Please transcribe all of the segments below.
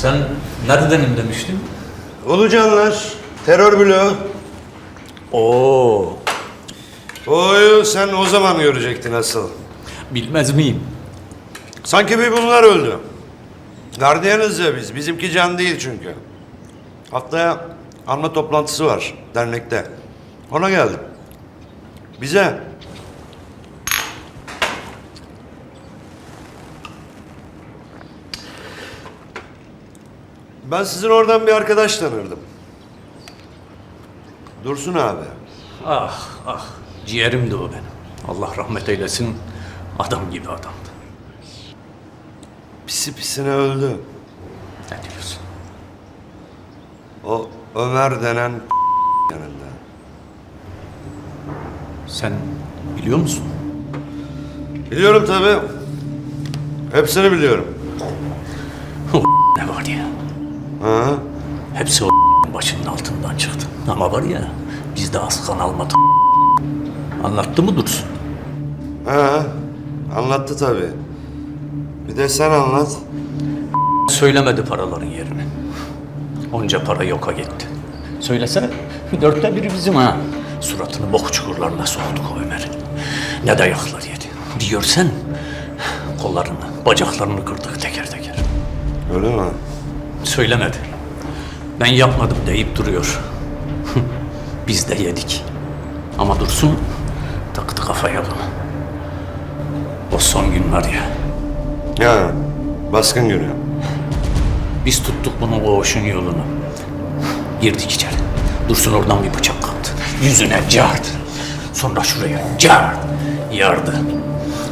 Sen neredenim demiştin? Ulucanlar, terör bloğu. Oo, Oyu sen o zaman görecektin asıl. bilmez miyim? Sanki bir bunlar öldü. Gardiyanız ya biz. Bizimki can değil çünkü. Haftaya anma toplantısı var dernekte. Ona geldim. Bize. Ben sizin oradan bir arkadaş tanırdım. Dursun abi. Ah ah, ciğerimdi o benim. Allah rahmet eylesin, adam gibi adamdı. Pisi pisine öldü. Ne diyorsun? O Ömer denen yanında. Sen biliyor musun? Biliyorum tabii. Hepsini biliyorum. ne var ya? Ha? Hepsi o başının altından çıktı. Ama var ya, bizde az kan almadı. Anlattı mı Dursun? Ha? Anlattı tabii. Bir de sen anlat. Söylemedi paraların yerini. Onca para yoka gitti. Söylesene, dörtte biri bizim ha. Suratını bok çukurlarına soktuk o Ömer'in. Ne dayaklar yedi. Bir görsen, kollarını, bacaklarını kırdık teker teker. Öyle mi? Söylemedi. Ben yapmadım deyip duruyor. Biz de yedik. Ama Dursun taktı kafaya bunu. O son gün var ya, Ya baskın günü. Biz tuttuk bunun koğuşun yolunu. Girdik içeri. Dursun oradan bir bıçak kaptı. Yüzüne cart. Sonra şuraya cart. Yardı.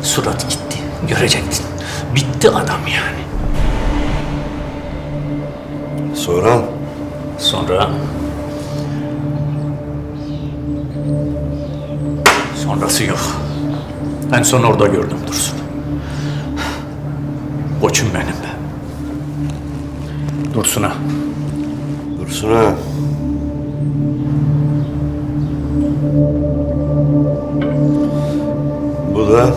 Surat gitti. Görecektin. Bitti adam yani. Sonra Sonra... Sonrası yok. En son orada gördüm Dursun'u. Koçum benim be. Dursun'a. Dursun ha. Bu da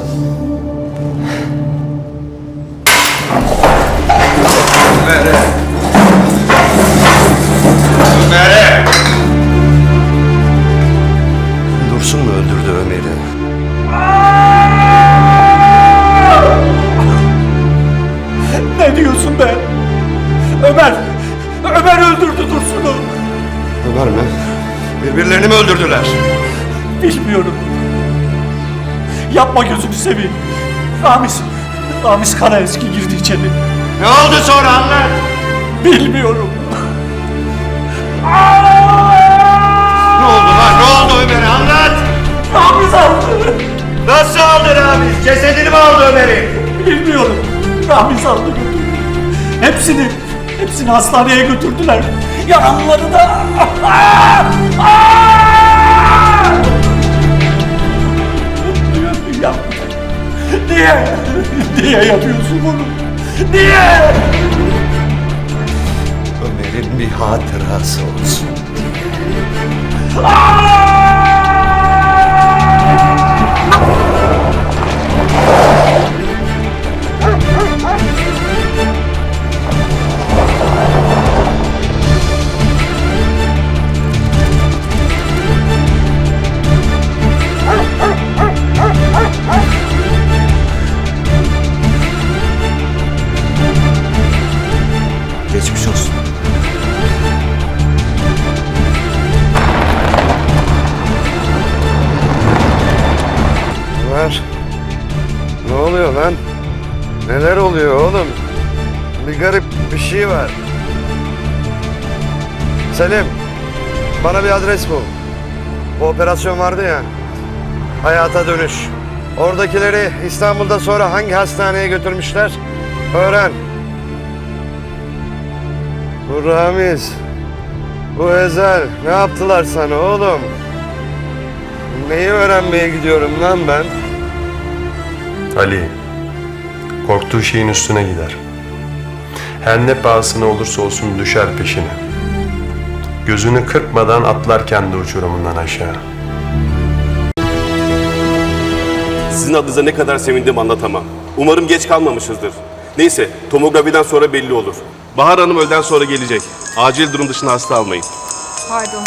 Ömer öldürdü Dursun'u. Ömer mi? Birbirlerini mi öldürdüler? Bilmiyorum. Yapma gözünü seveyim. Ramiz, Ramiz Karaeski girdi içeri. Ne oldu sonra anlat. Bilmiyorum. Ne oldu lan? Ne oldu Ömer'e anlat. Ramiz aldı. Nasıl aldı Ramiz? Cesedini mi aldı Ömer'in? Bilmiyorum. Ramiz aldı götürdü. Hepsini, hepsini hastaneye götürdüler. Yaranları da... Niye? Niye yapıyorsun bunu? Niye? Ömer'in bir hatırası olsun. Bir şey var. Selim. Bana bir adres bul. O operasyon vardı ya. Hayata dönüş. Oradakileri İstanbul'da sonra hangi hastaneye götürmüşler? Öğren. Bu Ramiz. Bu Ezel. Ne yaptılar sana oğlum? Neyi öğrenmeye gidiyorum lan ben? Ali, korktuğu şeyin üstüne gider. Her ne pahasına olursa olsun düşer peşine. Gözünü kırpmadan atlar kendi uçurumundan aşağı. Sizin adınıza ne kadar sevindim anlatamam. Umarım geç kalmamışızdır. Neyse, tomografiden sonra belli olur. Bahar Hanım öğleden sonra gelecek. Acil durum dışında hasta almayın. Pardon.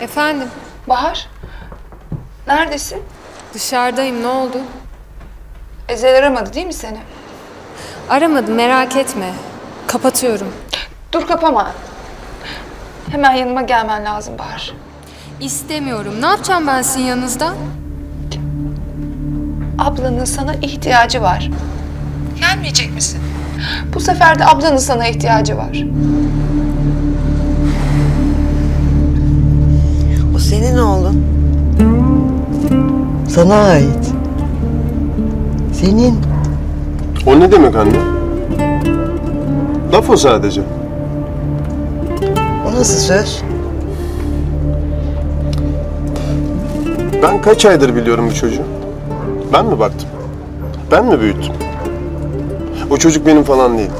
Efendim, Bahar, neredesin? dışarıdayım. Ne oldu? Ezel aramadı değil mi seni? Aramadım, merak etme. Kapatıyorum. Dur kapama. Hemen yanıma gelmen lazım Bahar. İstemiyorum. Ne yapacağım ben sizin yanınızda? Ablanın sana ihtiyacı var. Gelmeyecek misin? Bu sefer de ablanın sana ihtiyacı var. O senin oğlun. Sana ait. Senin. O ne demek anne? Laf o sadece. O nasıl söz? Ben kaç aydır biliyorum bu çocuğu? Ben mi baktım? Ben mi büyüttüm? O çocuk benim falan değil.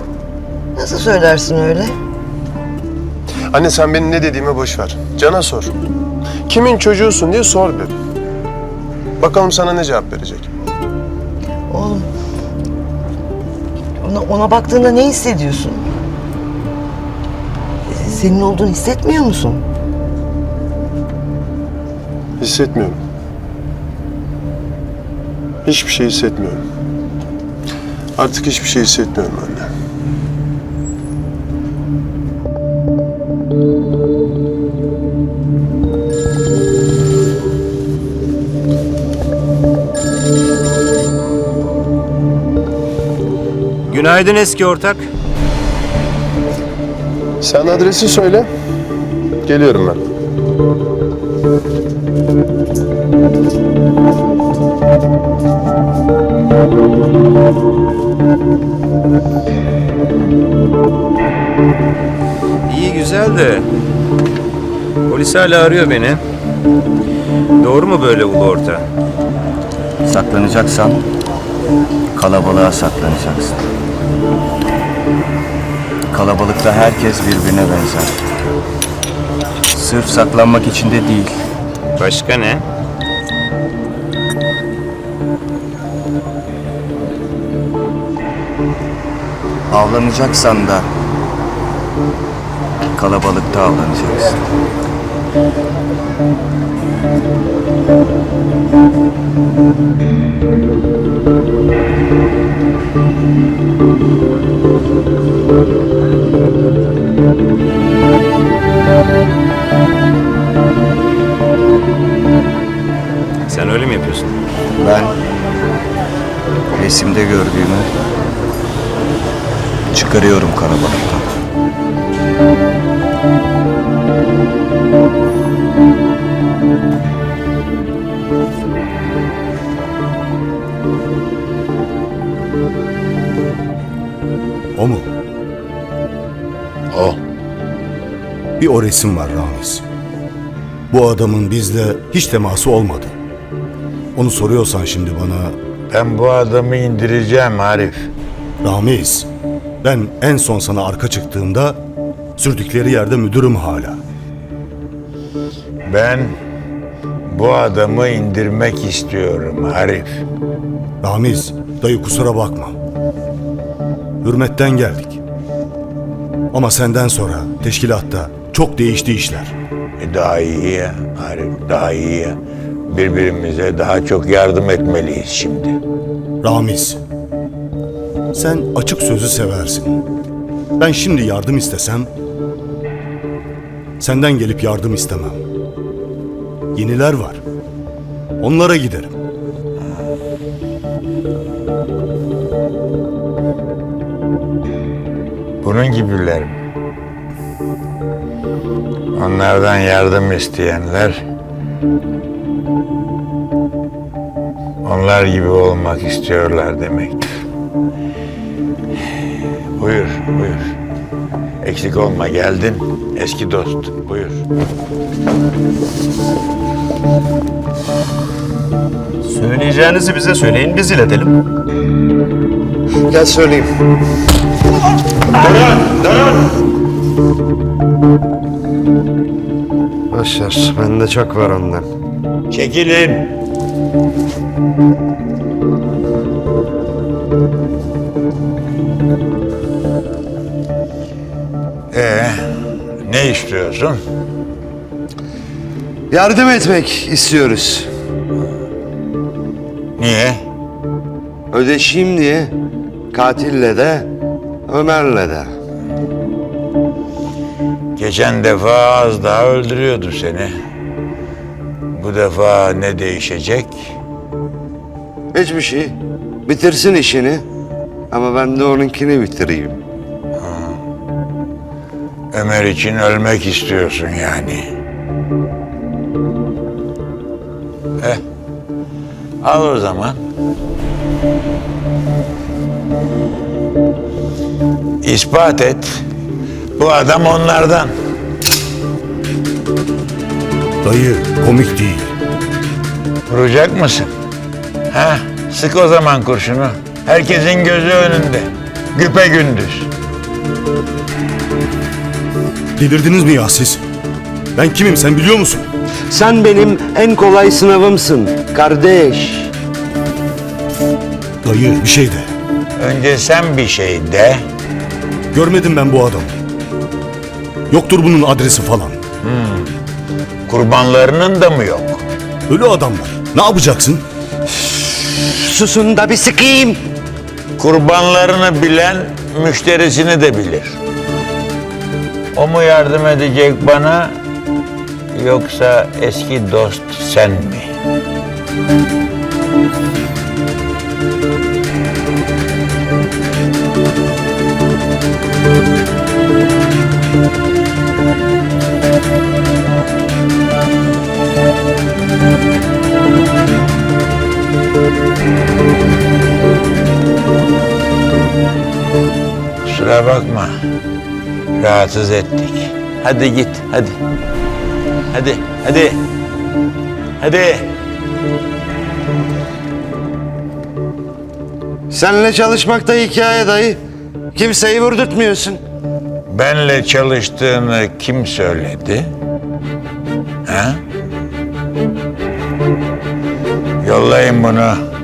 Nasıl söylersin öyle? Anne sen benim ne dediğime boş ver. Can'a sor. Kimin çocuğusun diye sor bir. Bakalım sana ne cevap verecek. Oğlum. Ona, ona baktığında ne hissediyorsun? Senin olduğunu hissetmiyor musun? Hissetmiyorum. Hiçbir şey hissetmiyorum. Artık hiçbir şey hissetmiyorum anne. Günaydın eski ortak. Sen adresi söyle. Geliyorum ben. İyi güzel de polis hala arıyor beni. Doğru mu böyle ulu orta? Saklanacaksan kalabalığa saklanacaksın. Kalabalıkta herkes birbirine benzer. Sırf saklanmak için de değil. Başka ne? Avlanacaksan da kalabalıkta avlanacaksın. Sen öyle mi yapıyorsun? Ben resimde gördüğümü çıkarıyorum kalabalıktan. O mu? O. Bir o resim var Ramiz. Bu adamın bizle hiç teması olmadı. Onu soruyorsan şimdi bana Ben bu adamı indireceğim Arif. Ramiz, ben en son sana arka çıktığımda sürdükleri yerde müdürüm hala. Ben bu adamı indirmek istiyorum Arif. Ramiz, dayı kusura bakma. Hürmetten geldik. Ama senden sonra teşkilatta çok değişti işler. E daha iyi ya Arif, daha iyi ya. Birbirimize daha çok yardım etmeliyiz şimdi. Ramiz, sen açık sözü seversin. Ben şimdi yardım istesem, senden gelip yardım istemem. Yeniler var. Onlara giderim. Bunun gibiler mi? Onlardan yardım isteyenler onlar gibi olmak istiyorlar demektir. Buyur, buyur. Eksik olma geldin. Eski dost. Buyur. Söyleyeceğinizi bize söyleyin, biz iletelim. Gel söyleyeyim. Dön, dön. Başar, bende çok var ondan. Çekilin. Ee, ne istiyorsun? Yardım etmek istiyoruz. Niye? Ödeşeyim diye. Katille de Ömer'le de. Geçen defa az daha öldürüyordu seni. Bu defa ne değişecek? Hiçbir şey. Bitirsin işini. Ama ben de onunkini bitireyim. Ömer için ölmek istiyorsun yani. Eh, al o zaman. İspat et. Bu adam onlardan. Dayı komik değil. Vuracak mısın? Ha, sık o zaman kurşunu. Herkesin gözü önünde. Güpe gündüz. Delirdiniz mi ya siz? Ben kimim sen biliyor musun? Sen benim en kolay sınavımsın kardeş. Dayı bir şey de. Önce sen bir şey de. Görmedim ben bu adamı. Yoktur bunun adresi falan. Kurbanlarının da mı yok? Ölü adamlar. Ne yapacaksın? Susun da bir sıkayım. Kurbanlarını bilen müşterisini de bilir. O mu yardım edecek bana yoksa eski dost sen mi? Kusura bakma. Rahatsız ettik. Hadi git, hadi. Hadi, hadi. Hadi. Seninle çalışmakta hikaye dayı. Kimseyi vurdurtmuyorsun. Benle çalıştığını kim söyledi? Ha? Yollayın bunu.